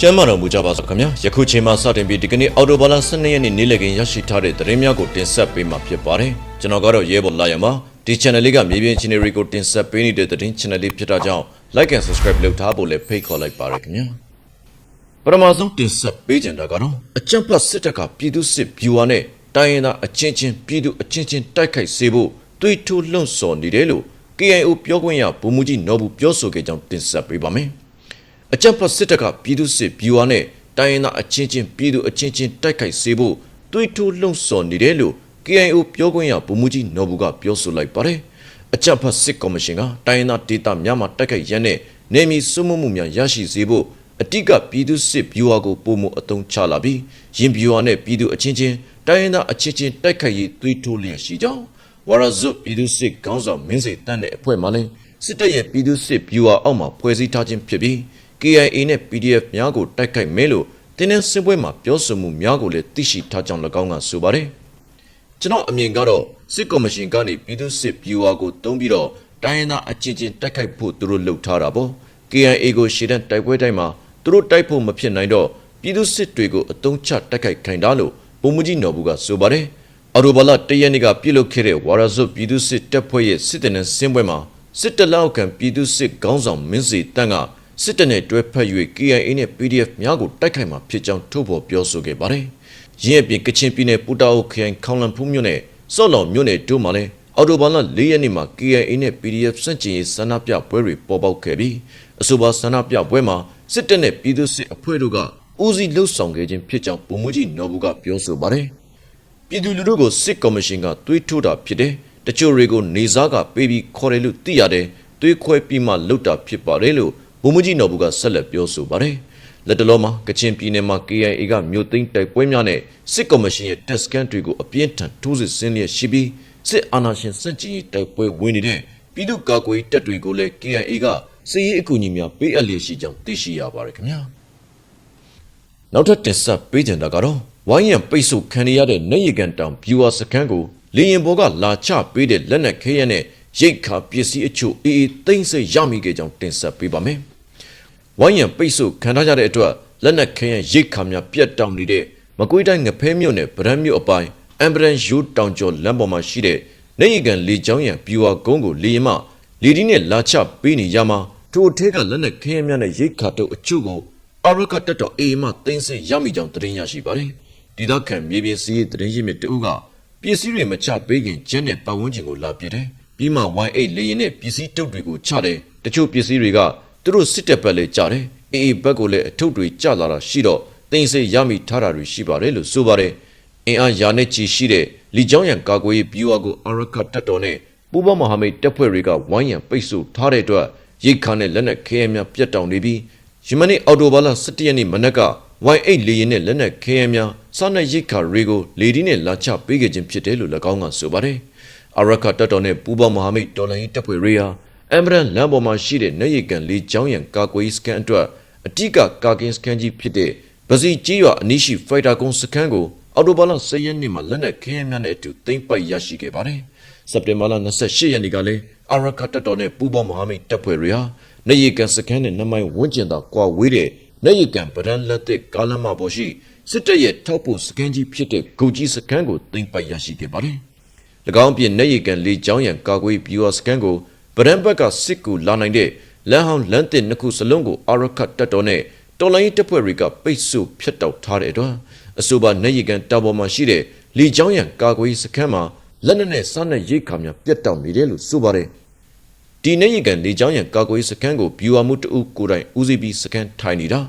ကျမ်းမာတော်မူကြပါစို့ခင်ဗျာယခုချိန်မှစတင်ပြီးဒီကနေ့အော်တိုဘာလ12ရက်နေ့နေ့လည်ခင်းရရှိထားတဲ့သတင်းများကိုတင်ဆက်ပေးမှာဖြစ်ပါတယ်ကျွန်တော်ကတော့ရဲဘော်လာရမှာဒီ channel လေးကမြေပြင် channel တွေကိုတင်ဆက်ပေးနေတဲ့သတင်း channel လေးဖြစ်တာကြောင့် like and subscribe လုပ်ထားဖို့လည်းဖိတ်ခေါ်လိုက်ပါရခင်ဗျာပထမဆုံးတင်ဆက်ပေးကြတာကတော့အကြံဖတ်စစ်တပ်ကပြည်သူစစ်ဗျူဟာနဲ့တိုင်းရင်းသားအချင်းချင်းပြည်သူအချင်းချင်းတိုက်ခိုက်စေဖို့တွေးထိုးလှုံ့ဆော်နေတယ်လို့ KIO ပြောခွင့်ရဗိုလ်မှူးကြီးနော်ဘူးပြောဆိုခဲ့ကြောင်းတင်ဆက်ပေးပါမယ် အကြံဖတ်စစ်တပ်ကပြည်သူစစ်ဗျူဟာနဲ့တိုင်းရင်းသားအချင်းချင်းပြည်သူအချင်းချင်းတိုက်ခိုက်စေဖို့တွေးထိုးလှုံ့ဆော်နေတယ်လို့ KIO ပြောခွင့်ရဗိုလ်မှူးကြီးနော်ဘူးကပြောဆိုလိုက်ပါတယ်အကြံဖတ်စစ်ကော်မရှင်ကတိုင်းရင်းသားဒေသများမှာတိုက်ခိုက်ရန်နဲ့နေမီစုမှုမှုများရရှိစေဖို့အတိကပြည်သူစစ်ဗျူဟာကိုပုံမှုအသုံးချလာပြီးရင်ဗျူဟာနဲ့ပြည်သူအချင်းချင်းတိုင်းရင်းသားအချင်းချင်းတိုက်ခိုက်ရေးသွေးထိုးလျက်ရှိကြောင်းဝရဇုပြည်သူစစ်ခေါင်းဆောင်မင်းစေတန်းတဲ့အဖွဲ့မှလည်းစစ်တပ်ရဲ့ပြည်သူစစ်ဗျူဟာအောက်မှာဖွဲ့စည်းထားခြင်းဖြစ်ပြီး KIA နဲ့ PDF များကိုတိုက်ခိုက်မဲလို့တင်းနှင်းစင်ပွဲမှာပြောဆိုမှုများကိုလည်းသိရှိထားကြောင်း၎င်းကဆိုပါတယ်ကျွန်တော်အမြင်ကတော့စစ်ကော်မရှင်ကနေပြည်သူစစ်ဗျူဟာကိုတုံးပြီးတော့တိုင်းရင်းသားအချင်းချင်းတိုက်ခိုက်ဖို့သူတို့လှုပ်ထားတာပေါ့ KIA ကိုရှေ့တန်းတိုက်ပွဲတိုင်းမှာသူတို့တိုက်ဖို့မဖြစ်နိုင်တော့ပြည်သူစစ်တွေကိုအတုံးချတိုက်ခိုက်ခိုင်းတာလို့ဗိုလ်မှူးကြီးနော်ဘူးကဆိုပါတယ်အော်တိုဘာလတရက်နေ့ကပြုလုပ်ခဲ့တဲ့ဝါရဇုတ်ပြည်သူစစ်တပ်ဖွဲ့ရဲ့စစ်တပ်နဲ့စင်းပွဲမှာစစ်တပ်လောက်ခံပြည်သူစစ်ခေါင်းဆောင်မင်းစီတန်းက စစ်တပ်နဲ့တွဲဖက်၍ KIA နဲ့ PDF များကိုတိုက်ခိုက်မှာဖြစ်ကြောင်းထုတ်ဖော်ပြောဆိုခဲ့ပါတယ်။ရင်းအပြင်ကချင်ပြည်နယ်ပူတာအိုခရိုင်ခေါင်လန်ဖူးမြို့နယ်စော့လောင်မြို့နယ်တို့မှာလည်းအော်တိုဘာလ၄ရက်နေ့မှာ KIA နဲ့ PDF စန့်ကျင်ရေးဆန္ဒပြပွဲတွေပေါ်ပေါက်ခဲ့ပြီးအဆိုပါဆန္ဒပြပွဲမှာစစ်တပ်နဲ့ပြည်သူစစ်အဖွဲ့တို့ကဦးစီးလှုပ်ဆောင်ခဲ့ခြင်းဖြစ်ကြောင်းဗိုလ်မှူးကြီးနော်ဘူးကပြောဆိုပါတယ်။ပြည်သူလူထုကိုစစ်ကော်မရှင်ကသွေးထိုးတာဖြစ်တယ်။တချို့တွေကိုနေစားကပေးပြီးခေါ်တယ်လို့သိရတယ်။သွေးခွဲပြီးမှလှုပ်တာဖြစ်ပါတယ်လို့ ဗိုလ်မှူးကြီးနော်ဘူးကဆက်လက်ပြောဆိုပါတယ်။လက်တလုံးမှာကချင်ပြည်နယ်မှာ KIA ကမြို့သိမ်းတိုက်ပွဲများနဲ့စစ်ကော်မရှင်ရဲ့တက်စကန်တွေကိုအပြင်းထန်ထိုးစစ်ဆင်လျက်ရှိပြီးစစ်အာဏာရှင်စန့်ကျင်ရေးတိုက်ပွဲဝင်နေတဲ့ပြည်သူ့ကာကွယ်ရေးတပ်တွေကိုလည်း KIA ကစစ်ရေးအကူအညီများပေးအပ်လျက်ရှိကြောင်းသိရှိရပါတယ်ခင်ဗျာ။နောက်ထပ်တင်ဆက်ပေးကြတာကတော့ဝိုင်းရံပိတ်ဆို့ခံရတဲ့နေရီကန်တောင်ဗျူဟာစခန်းကိုလေရင်ဘောကလာချပေးတဲ့လက်နက်ခဲယမ်းနဲ့ရိတ်ခါပစ္စည်းအချို့အေးအေးသိမ့်စိတ်ရမိခဲ့ကြောင်းတင်ဆက်ပေးပါမယ်။ ဝိုင်းရံပိတ်ဆို့ခံထားရတဲ့အတွက်လက်နက်ခဲယမ်းရိတ်ခါများပြတ်တောက်နေတဲ့မကွေးတိုင်းငဖဲမြို့နယ်ဗရန်မြို့အပိုင်းအမ်ဘရန်ယူတောင်ကျော်လမ်းပေါ်မှာရှိတဲ့နေရီကန်လေချောင်းရံဗျူဟာကုန်းကိုလေရင်မှလေဒီနဲ့လာချပေးနေရမှာထိုအထက်ကလက်နက်ခဲယမ်းများနဲ့ရိတ်ခါတို့အချို့ကိုအရကတက်တော်အေးမှသိမ့်စိတ်ရမိကြောင်းသတင်းရရှိပါတယ်။ဒီတော့ခံမြေပြင်စီးရေးသတင်းရင်းမြစ်တူကပစ္စည်းတွေမချပေးခင်ကျန်းတဲ့ပတ်ဝန်းကျင်ကိုလာပြတယ်။ပြီးမှ Y8 လေရင်နဲ့ပစ္စည်းတုပ်တွေကိုချတယ်။တချို့ပစ္စည်းတွေက သူတို့စစ်တပ်ဘက်လည်းကြတယ်။အေးအေးဘက်ကိုလည်းအထုပ်တွေကျလာတာရှိတော့သိမ့်စိတ်ရမိထားတာတွေရှိပါတယ်လို့ဆိုပါတယ်။အင်အားရာနဲ့ချီရှိတဲ့လီချောင်းရံကာကွယ်ရေးဗျူဟာကိုအရကတက်တော်နဲ့ပူးပေါင်းမဟာမိတ်တပ်ဖွဲ့တွေကဝိုင်းရံပိတ်ဆို့ထားတဲ့အတွက်ရိတ်ခါနဲ့လက်နက်ခဲယမ်းများပြတ်တောင်နေပြီးယမနေ့အော်တိုဘာလ17ရက်နေ့မနက်က Y8 လေရင်နဲ့လက်နက်ခဲယမ်းများစားနပ်ရိတ်ခါတွေကိုလေဒီနဲ့လာချပေးခဲ့ခြင်းဖြစ်တယ်လို့၎င်းကဆိုပါတယ်။အရကတက်တော်နဲ့ပူးပေါင်းမဟာမိတ်တော်လိုင်းတပ်ဖွဲ့တွေဟာ အမ်ဘရန်လမ်းပေါ်မှာရှိတဲ့နေရီကန်လေချောင်းရံကာကွယ်ရေးစခန်းအတွက်အတိကကာကင်စခန်းကြီးဖြစ်တဲ့ဗစီကြီးရွာအနီးရှိဖိုက်တာကုန်းစခန်းကိုအော်တိုဘာလ10ရက်နေ့မှာလက်နက်ခဲယမ်းများနဲ့အတူသိမ်းပိုက်ရရှိခဲ့ပါတယ်။စက်တင်ဘာလ28ရက်နေ့ကလည်းအရကတက်တော်နဲ့ပူးပေါင်းမဟာမိတ်တပ်ဖွဲ့တွေဟာနေရီကန်စခန်းနဲ့နမိုင်ဝန်းကျင်သာကွာဝေးတဲ့နေရီကန်ဗရန်လက်တစ်ကားလမ်းမပေါ်ရှိစစ်တပ်ရဲ့ထောက်ပို့စခန်းကြီးဖြစ်တဲ့ဂုတ်ကြီးစခန်းကိုသိမ်းပိုက်ရရှိခဲ့ပါတယ်။၎င်းပြင်နေရီကန်လေချောင်းရံကာကွယ်ဗျူဟာစခန်းကို ဗရန်ဘက်ကစစ်ကူလာနိုင်တဲ့လမ်းဟောင်းလမ်းတစ်နှစ်ခုစလုံးကိုအရကတက်တော်နဲ့တော်လိုင်းတပ်ဖွဲ့တွေကပိတ်ဆို့ဖျက်တောက်ထားတဲ့အတွက်အဆိုပါနေရီကန်တာပေါ်မှာရှိတဲ့လေချောင်းရံကာကွယ်စခန်းမှာလက်နက်နဲ့စားနပ်ရိတ်ခါများပြတ်တောက်နေတယ်လို့ဆိုပါတယ်။ဒီနေရီကန်လေချောင်းရံကာကွယ်စခန်းကိုဗျူဟာမှုတအုပ်ကိုယ်တိုင်ဦးစီးပြီးစခန်းထိုင်နေတာ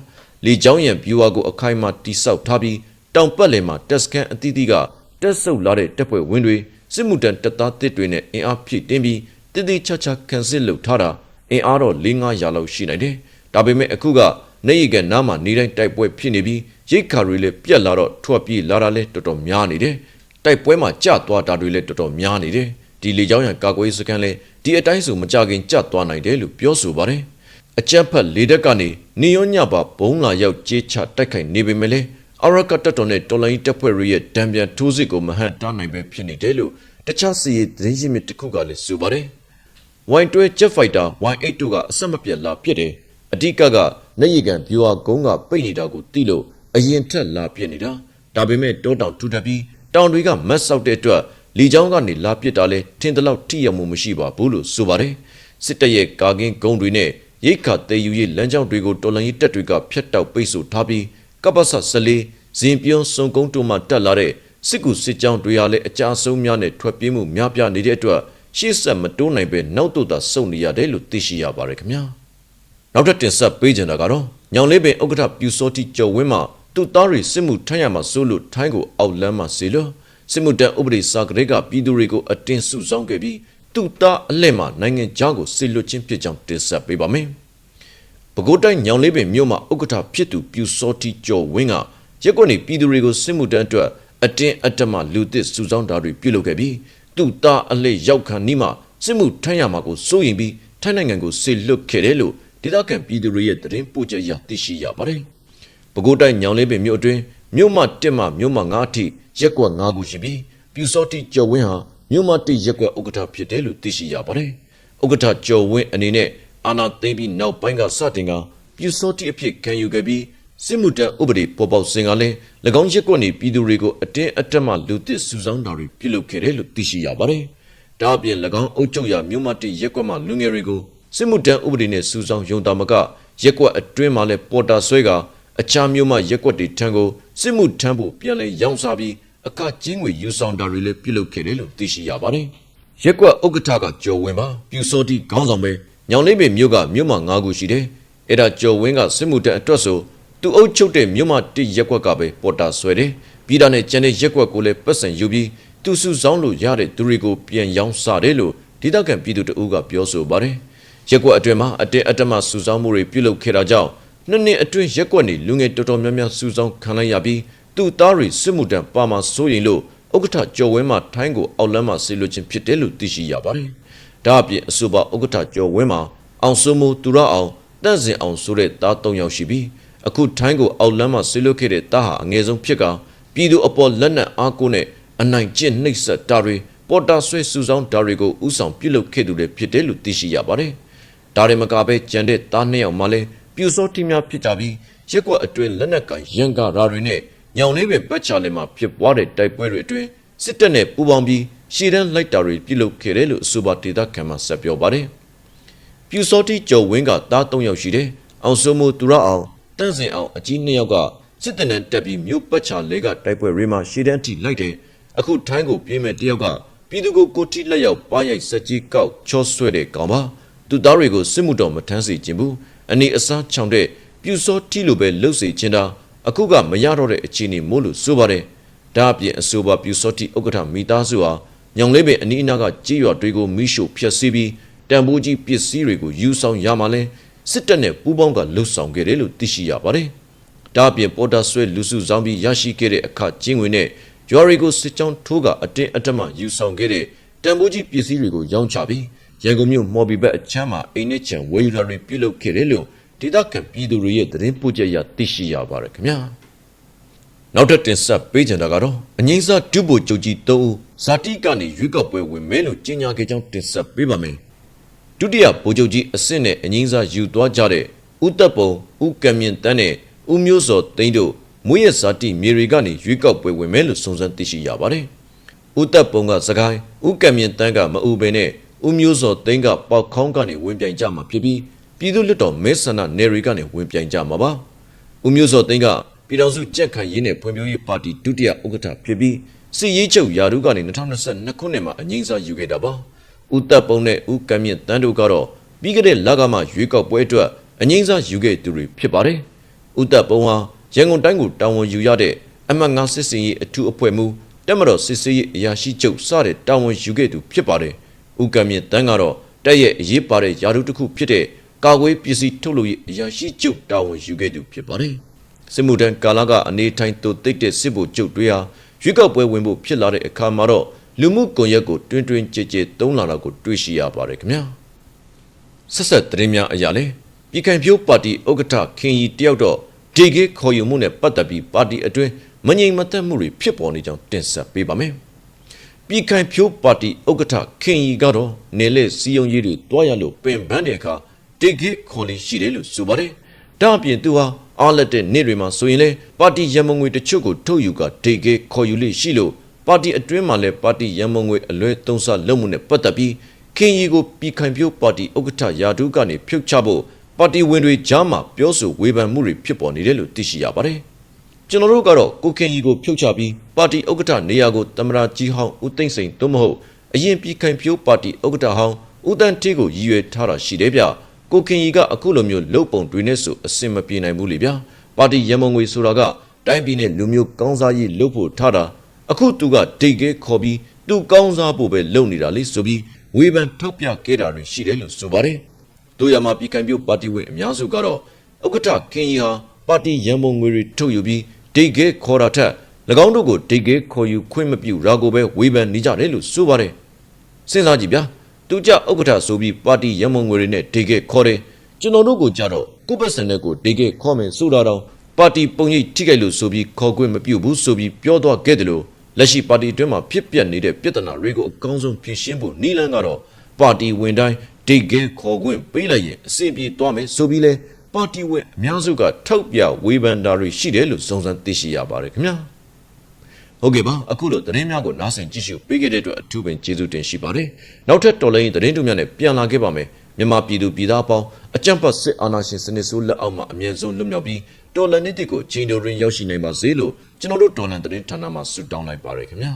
လေချောင်းရံဗျူဟာကိုအခိုင်အမာတိစောက်ထားပြီးတောင်ပတ်လည်မှာတက်စကန်အသီးသီးကတက်ဆုပ်လာတဲ့တပ်ဖွဲ့ဝင်တွေစစ်မှုတန်းတပ်သားတစ်တွေနဲ့အင်အားဖြည့်တင်းပြီး တည်တည်ချာချာကန်စစ်လုပ်ထားတာအင်အားတော့၄900လောက်ရှိနိုင်တယ်။ဒါပေမဲ့အခုကနေရီကန်နားမှာနေတိုင်းတိုက်ပွဲဖြစ်နေပြီးရိတ်ခါတွေလည်းပြက်လာတော့ထွက်ပြေးလာတာလည်းတော်တော်များနေတယ်။တိုက်ပွဲမှာကြသွားတာတွေလည်းတော်တော်များနေတယ်။ဒီလေကြောင်းရံကာကွယ်စကန်လည်းဒီအတိုင်းဆိုမကြခင်ကြသွားနိုင်တယ်လို့ပြောဆိုပါတယ်။အကြမ်းဖက်လေတက်ကနေနေရောညပါဘုံလာရောက်ကြေးချတိုက်ခိုက်နေပေမဲ့လည်းအရကတက်တော်နဲ့တော်လိုင်းတပ်ဖွဲ့ရဲ့ဒံပြန်ထိုးစစ်ကိုမဟန်တားနိုင်ပဲဖြစ်နေတယ်လို့တခြားစီရေးသတင်းရင်းမြစ်တစ်ခုကလည်းဆိုပါတယ်။ Y12 Jet Fighter Y8 တို့ကအဆက်မပြတ်လာပြစ်တယ်အဓိကကနေရီကန်ဗျူဟာကုန်းကပိတ်နေတာကိုသိလို့အရင်ထက်လာပြစ်နေတာဒါပေမဲ့တောတောင်ထူထပ်ပြီးတောင်တွေကမတ်ဆောက်တဲ့အတွက်လီချောင်းကနေလာပြစ်တာလဲထင်တလောက်ထိရမှုမရှိပါဘူးလို့ဆိုပါတယ်စစ်တပ်ရဲ့ကာကင်းကုန်းတွေနဲ့ရိတ်ခါတေယူရေးလမ်းကြောင်းတွေကိုတော်လန်ရေးတပ်တွေကဖျက်တောက်ပိတ်ဆို့ထားပြီးကပ္ပဆ14ဇင်ပြုံးစုံကုန်းတို့မှတက်လာတဲ့စစ်ကူစစ်ကြောင်းတွေဟာလည်းအကြအဆုံးများနဲ့ထွက်ပြေးမှုများပြားနေတဲ့အတွက် ရှေ့ဆက်မတိုးနိုင်ပဲနောက်တော့သာစုံနေရတယ်လို့သိရှိရပါတယ်ခင်ဗျာနောက်ထပ်တင်ဆက်ပေးကြတာကတော့ညောင်လေးပင်ဥက္ကဋ္ဌပြူစောတိကျော်ဝင်းမှသူ့သားတွေစစ်မှုထမ်းရမှာစိုးလို့ထိုင်းကိုအောက်လမ်းမှာစီလို့စစ်မှုတန်းဥပဒေစာကလေးကပြည်သူတွေကိုအတင်းစုဆောင်းခဲ့ပြီးသူ့သားအလက်မှနိုင်ငံခြားကိုစီလွတ်ခြင်းဖြစ်ကြောင်းတင်ဆက်ပေးပါမယ်ပဲခူးတိုင်းညောင်လေးပင်မြို့မှာဥက္ကဋ္ဌဖြစ်သူပြူစောတိကျော်ဝင်းကရက်ကွက်နေပြည်သူတွေကိုစစ်မှုတန်းအတွက်အတင်းအတမလူသစ်စုဆောင်းတာတွေပြုလုပ်ခဲ့ပြီး သူ့သားအလက်ရောက်ခံနီးမှစစ်မှုထမ်းရမှာကိုစိုးရင်ပြီးထိုင်းနိုင်ငံကိုစီလွတ်ခဲ့တယ်လို့ဒေသခံပြည်သူတွေရဲ့သတင်းပို့ချက်အရသိရှိရပါတယ်။ပဲခူးတိုင်းညောင်လေးပင်မြို့အတွင်းမြို့မတက်မှမြို့မ9အထိရက်ကွက်9ခုရှိပြီးပြူစောတိကျော်ဝင်းဟာမြို့မတက်ရက်ကွက်ဥက္ကဋ္ဌဖြစ်တယ်လို့သိရှိရပါတယ်။ဥက္ကဋ္ဌကျော်ဝင်းအနေနဲ့အာဏာသိမ်းပြီးနောက်ပိုင်းကစတင်ကပြူစောတိအဖြစ်ခံယူခဲ့ပြီး စစ်မှုထမ်းဥပဒေပေါ်ပေါက်စဉ်ကလည်း၎င်းရက်ကွက်နေပြည်သူတွေကိုအတင်းအတက်မှလူသစ်စုဆောင်းတာတွေပြုလုပ်ခဲ့တယ်လို့သိရှိရပါတယ်။ဒါအပြင်၎င်းအုပ်ချုပ်ရာမြို့မတက်ရက်ကွက်မှလူငယ်တွေကိုစစ်မှုထမ်းဥပဒေနဲ့စုဆောင်းယုံတာမကရက်ကွက်အတွင်းမှာလည်းပေါ်တာဆွဲကအခြားမြို့မှရက်ကွက်တွေထံကိုစစ်မှုထမ်းဖို့ပြန်လည်ရောင်းစားပြီးအခကျင်းငွေယူဆောင်တာတွေလည်းပြုလုပ်ခဲ့တယ်လို့သိရှိရပါတယ်။ရက်ကွက်ဥက္ကဋ္ဌကကျော်ဝင်ပါပြူစောတိခေါင်းဆောင်ပဲညောင်လေးပင်မြို့ကမြို့မှာ9ခုရှိတယ်။အဲ့ဒါကျော်ဝင်းကစစ်မှုထမ်းအတွက်ဆို သူအုပ်ချုပ်တဲ့မြို့မှာတိရက်ကွက်ကပဲပေါ်တာဆွဲတယ်။ပြီးတာနဲ့ကျန်တဲ့ရက်ကွက်ကိုလည်းပတ်စံယူပြီးသူစုဆောင်လို့ရတဲ့သူတွေကိုပြန်ရောင်းစားတယ်လို့ဒေသခံပြည်သူတအုပ်ကပြောဆိုပါတယ်။ရက်ကွက်အတွင်းမှာအတဲအတမစုဆောင်မှုတွေပြုလုပ်ခဲ့တာကြောင့်နှစ်နှစ်အတွင်းရက်ကွက်နေလူငယ်တော်တော်များများစုဆောင်ခံလိုက်ရပြီးသူ့သားတွေစစ်မှုတန်းပါမှာစိုးရင်လို့ဥက္ကဋ္ဌကျော်ဝင်းမှထိုင်းကိုအောက်လမ်းမှာဆေးလွှတ်ခြင်းဖြစ်တယ်လို့သိရှိရပါတယ်။ဒါအပြင်အဆိုပါဥက္ကဋ္ဌကျော်ဝင်းမှာအောင်စိုးမိုးသူရအောင်တန့်စင်အောင်ဆိုတဲ့သား၃ယောက်ရှိပြီး အခုထိုင်းကိုအောက်လမ်းမှာဆေးလွှတ်ခဲ့တဲ့သားဟာအငယ်ဆုံးဖြစ်ကပြည်သူအပေါ်လက်နက်အားကိုးနဲ့အနိုင်ကျင့်နှိပ်စက်တာတွေပေါ်တာဆွဲစုဆောင်တာတွေကိုဥဆောင်ပြုလုပ်ခဲ့သူတွေဖြစ်တယ်လို့သိရှိရပါတယ်။ဒါတွေမကပဲကြံတဲ့သားနှစ်ယောက်မှလည်းပြူစောတိများဖြစ်ကြပြီးရက်ကွက်အတွင်းလက်နက်ကရန်ကရာတွေနဲ့ညောင်လေးပဲပတ်ချလဲမှာဖြစ်ပွားတဲ့တိုက်ပွဲတွေအတွင်းစစ်တပ်နဲ့ပူးပေါင်းပြီးရှေ့တန်းလိုက်တာတွေပြုလုပ်ခဲ့တယ်လို့အဆိုပါဒေသခံမှဆက်ပြောပါတယ်။ပြူစောတိကျော်ဝင်းကသား၃ယောက်ရှိတယ်။အောင်စိုးမိုးသူရအောင် တန့်စင်အောင်အကြီး၂ယောက်ကစစ်တပ်နဲ့တက်ပြီးမြို့ပတ်ချလဲကတိုက်ပွဲတွေမှာရှေ့တန်းထိလိုက်တယ်။အခုထိုင်းကိုပြေးမဲ့တယောက်ကပြည်သူကိုကိုတိလက်ရောက်ပါရိုက်စက်ကြီးကောက်ချောဆွဲတဲ့ကောင်ပါ။သူသားတွေကိုစစ်မှုတော်မထမ်းစီခြင်းဘူး။အနေအစားချောင်တဲ့ပြူစောတိလိုပဲလှုပ်စေခြင်းတာအခုကမရတော့တဲ့အခြေအနေမို့လို့ဆိုပါတယ်။ဒါအပြင်အဆိုပါပြူစောတိဥက္ကဋ္ဌမိသားစုဟာညောင်လေးပင်အနီးအနားကကြေးရွာတွေကိုမိရှို့ဖျက်ဆီးပြီးတံပိုးကြီးပစ္စည်းတွေကိုယူဆောင်ရမှလဲ စစ်တပ်နဲ့ပူးပေါင်းကလှုပ်ဆောင်ခဲ့တယ်လို့သိရှိရပါတယ်။ဒါအပြင်ပေါ်တာဆွဲလူစုဆောင်ပြီးရရှိခဲ့တဲ့အခကျင်းဝင်နဲ့ရွာတွေကိုစစ်ကြောင်းထိုးကအတင်းအဓမ္မယူဆောင်ခဲ့တဲ့တံပိုးကြီးပစ္စည်းတွေကိုရောင်းချပြီးရန်ကုန်မြို့မော်ဘီဘက်အချမ်းမှာအိမ်နဲ့ချံဝယ်ယူတာတွေပြုလုပ်ခဲ့တယ်လို့ဒေသခံပြည်သူတွေရဲ့သတင်းပို့ချက်အရသိရှိရပါတယ်ခင်ဗျာနောက်ထပ်တင်ဆက်ပေးကြတာကတော့အငိမ့်စားဒုဗိုလ်ချုပ်ကြီး၃ဦးဇာတိကနေရွေးကောက်ပွဲဝင်မယ်လို့ကြေညာခဲ့ကြောင်းတင်ဆက်ပေးပါမယ် ဒုတိယဗိုလ်ချုပ်ကြီးအဆင့်နဲ့အငိမ့်စားယူသွားကြတဲ့ဦးတပ်ပုံဦးကံမြင့်တန်းနဲ့ဦးမျိုးစောသိန်းတို့မွေးရဇာတိမြေတွေကနေရွေးကောက်ပွဲဝင်မယ်လို့စုံစမ်းသိရှိရပါတယ်ဦးတပ်ပုံကစကိုင်းဦးကံမြင့်တန်းကမအူပင်နဲ့ဦးမျိုးစောသိန်းကပေါက်ခေါင်းကနေဝင်ပြိုင်ကြမှာဖြစ်ပြီးပြည်သူ့လွတ်တော်မဲဆန္ဒနယ်ရီကနေဝင်ပြိုင်ကြမှာပါဦးမျိုးစောသိန်းကပြည်တော်စုကြက်ခံရေးနဲ့ဖွံ့ဖြိုးရေးပါတီဒုတိယဥက္ကဋ္ဌဖြစ်ပြီးစီရေးချုပ်ယာရုကနေ2022ခုနှစ်မှာအငိမ့်စားယူခဲ့တာပါ ဦးတပ်ပုံနဲ့ဦးကံမြင့်တန်းတို့ကတော့ပြီးခဲ့တဲ့လကမှရွေးကောက်ပွဲအတွက်အငိမ့်စားယူခဲ့သူတွေဖြစ်ပါတယ်ဦးတပ်ပုံဟာရန်ကုန်တိုင်းကိုတာဝန်ယူရတဲ့အမှတ်၅စစ်စင်ရေးအထူးအဖွဲ့မှူးတက်မတော်စစ်စေးရေးအရာရှိချုပ်စတဲ့တာဝန်ယူခဲ့သူဖြစ်ပါတယ်ဦးကံမြင့်တန်းကတော့တက်ရဲ့အရေးပါတဲ့ယာရုတစ်ခုဖြစ်တဲ့ကာကွယ်ပစ္စည်းထုတ်လုပ်ရေးအရာရှိချုပ်တာဝန်ယူခဲ့သူဖြစ်ပါတယ်။စစ်မှုထမ်းကာလကအနေထိုင်တူတိတ်တဲ့စစ်ဗိုလ်ချုပ်တွေဟာရွေးကောက်ပွဲဝင်ဖို့ဖြစ်လာတဲ့အခါမှာတော့ လူမှုကွန်ရက်ကိုတွင်တွင်ကြဲကြဲသုံးလာတာကိုတွေ့ရှိရပါတယ်ခင်ဗျာ။ဆက်ဆက်သတင်းများအရာလဲပြည်ခိုင်ဖြိုးပါတီဥက္ကဋ္ဌခင်ရီတယောက်တော့ဒေဂေခေါ်ယူမှုနဲ့ပတ်သက်ပြီးပါတီအတွင်းမငြိမ်မသက်မှုတွေဖြစ်ပေါ်နေကြောင်းတင်ဆက်ပေးပါမယ်။ပြည်ခိုင်ဖြိုးပါတီဥက္ကဋ္ဌခင်ရီကတော့နေလက်စီယုံကြီးတွေတွားရလို့ပင်ပန်းတဲ့အခါတေဂေခေါ်လေးရှိတယ်လို့ဆိုပါတယ်ဒါအပြင်သူဟာအားလက်တဲ့နေ့တွေမှာဆိုရင်လေပါတီရန်မုံငွေတချို့ကိုထုတ်ယူကတေဂေခေါ်ယူလိရှိလို့ ပါတီအတွင်းမှာလည်းပါတီရန်မုံငွေအလွဲသုံးဆလုပ်မှုနဲ့ပတ်သက်ပြီးခင်ရီကိုပြည်ခိုင်ပြိုးပါတီဥက္ကဋ္ဌယာဒူးကနေဖြုတ်ချဖို့ပါတီဝင်တွေကြားမှာပြောဆိုဝေဖန်မှုတွေဖြစ်ပေါ်နေတယ်လို့သိရှိရပါတယ်ကျွန်တော်တို့ကတော့ကိုခင်ရီကိုဖြုတ်ချပြီးပါတီဥက္ကဋ္ဌနေရာကိုတမရာကြီးဟောင်းဦးသိမ့်စိန်သို့မဟုတ်အရင်ပြည်ခိုင်ပြိုးပါတီဥက္ကဋ္ဌဟောင်းဦးတန်းထေးကိုရည်ရွယ်ထားတာရှိတယ်ဗျကိုခင်ရီကအခုလိုမျိုးလုတ်ပုံတွေနဲ့ဆိုအစင်မပြေနိုင်ဘူးလေဗျာပါတီရမုံငွေဆိုတာကတိုင်းပြည်နဲ့လူမျိုးကောင်းစားရေးလုပ်ဖို့ထားတာ အခုသူကဒိတ်ကဲခေါ်ပြီးသူကောင်းစားဖို့ပဲလုပ်နေတာလေဆိုပြီးဝေဖန်ထောက်ပြခဲ့တာတွေရှိတယ်လို့ဆိုပါတယ်တို့ရမှာပြည်ခိုင်ပြိုးပါတီဝင်အများစုကတော့ဥက္ကဋ္ဌခင်ရီဟာပါတီရမုံငွေတွေထုတ်ယူပြီးဒိတ်ကဲခေါ်တာထက်၎င်းတို့ကိုဒိတ်ကဲခေါ်ယူခွင့်မပြုတာကိုပဲဝေဖန်နေကြတယ်လို့ဆိုပါတယ်စဉ်းစားကြည့်ဗျာသူကြဥက္ကဋ္ဌဆိုပြီးပါတီရမုံငွေတွေနဲ့ဒေကေခေါ်တယ်ကျွန်တော်တို့ကိုကြတော့ကိုယ့်ဘက်စံတဲ့ကိုဒေကေခေါ်မယ်ဆိုတာတော့ပါတီပုံရိပ်ထိခိုက်လို့ဆိုပြီးခေါ်ခွင့်မပြုဘူးဆိုပြီးပြောသွားခဲ့တယ်လို့ လက်ရှိပါတီအတွင်းမှာဖြစ်ပျက်နေတဲ့ပြဿနာတွေကိုအကောင်းဆုံးဖြေရှင်းဖို့နီလန်းကတော့ပါတီဝင်တိုင်းဒေကေခေါ်ခွင့်ပေးလိုက်ရင်အဆင်ပြေသွားမယ်ဆိုပြီးလဲပါတီဝင်အများစုကထောက်ပြဝေဖန်တာတွေရှိတယ်လို့စုံစမ်းသိရှိရပါတယ်ခင်ဗျာဟုတ်ကဲ့ပါအခုလိုသတင်းများကိုနားဆင်ကြည့်ရှုပေးခဲ့တဲ့အတွက်အထူးပင်ကျေးဇူးတင်ရှိပါတယ်နောက်ထပ်တော်လိုင်းသတင်းတို့များနဲ့ပြန်လာခဲ့ပါမယ်မြန်မာပြည်သူပြည်သားအပေါင်းအကြံဖတ်စစ်အာဏာရှင်စနစ်ဆိုးလက်အောက်မှာအမြင့်ဆုံးလွတ်မြောက်ပြီး တော်လန်နေ့တစ်ကိုချင်းတော်ရင်ရောက်ရှိနိုင်ပါစေလို့ကျွန်တော်တို့တော်လန်သတင်းဌာနမှဆုတောင်းလိုက်ပါရခင်ဗျာ